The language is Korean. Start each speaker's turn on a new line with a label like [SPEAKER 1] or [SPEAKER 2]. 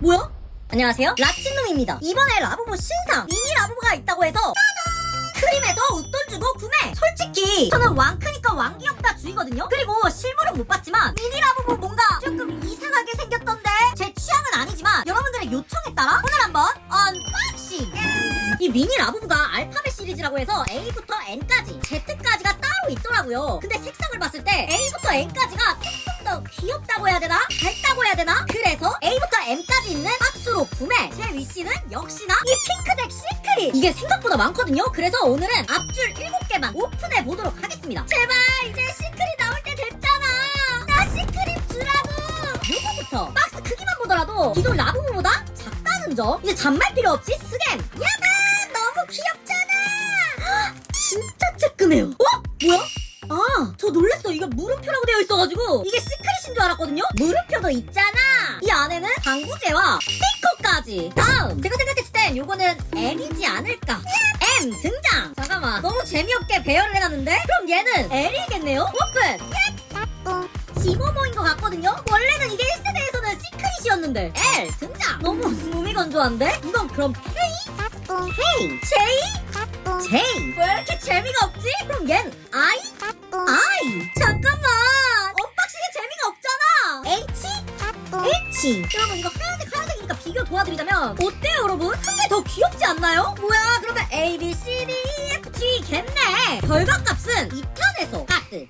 [SPEAKER 1] 뭐야? 안녕하세요 라친놈입니다 이번에 라부부 신상 미니 라부부가 있다고 해서 짜잔! 크림에서 웃돈 주고 구매 솔직히 저는 왕 크니까 왕 귀엽다 주의거든요 그리고 실물은 못 봤지만 미니 라부부 뭔가 조금 이상하게 생겼던데 제 취향은 아니지만 여러분들의 요청에 따라 오늘 한번 언박싱 이 미니 라부부가 알파벳 시리즈라고 해서 A부터 N까지 Z까지가 따로 있더라고요 근데 색상을 봤을 때 A부터 N까지가 조금 더 귀엽다고 해야 되나? 밝다고 해야 되나? 그래서 M까지 있는 박스로 구매. 제 위시는 역시나 이 핑크색 시크릿. 이게 생각보다 많거든요. 그래서 오늘은 앞줄 7개만 오픈해 보도록 하겠습니다. 제발 이제 시크릿 나올 때 됐잖아. 나 시크릿 주라고. 요거부터 박스 크기만 보더라도 기존 라부부보다 작다는 점. 이제 잔말 필요 없이 스캔 야다! 너무 귀엽잖아. 진짜 쬐끔해요 어? 뭐야? 아, 저 놀랬어. 이거 물음표라고 되어 있어가지고. 이게 시크릿인 줄 알았거든요. 물음표도 있잖아. 이 안에는 방부제와 스티커까지. 다음, 제가 생각했을 땐 요거는 M이지 않을까. M 등장. 잠깐만, 너무 재미없게 배열을 해놨는데? 그럼 얘는 L이겠네요. 오픈. 지모모인 것 같거든요. 원래는 이게 1세대에서는 시크릿이었는데 L 등장. 너무 몸이 건조한데? 이건 그럼 K? K? J? J? 왜 이렇게 재미가 없지? 그럼 얜? I? H 여러분 이거 하얀색 하얀색이니까 비교 도와드리자면 어때요 여러분? 한 개 더 귀엽지 않나요? 뭐야 그러면 A, B, C, D, E, F, G 겠네 결과값은 2편에서 카트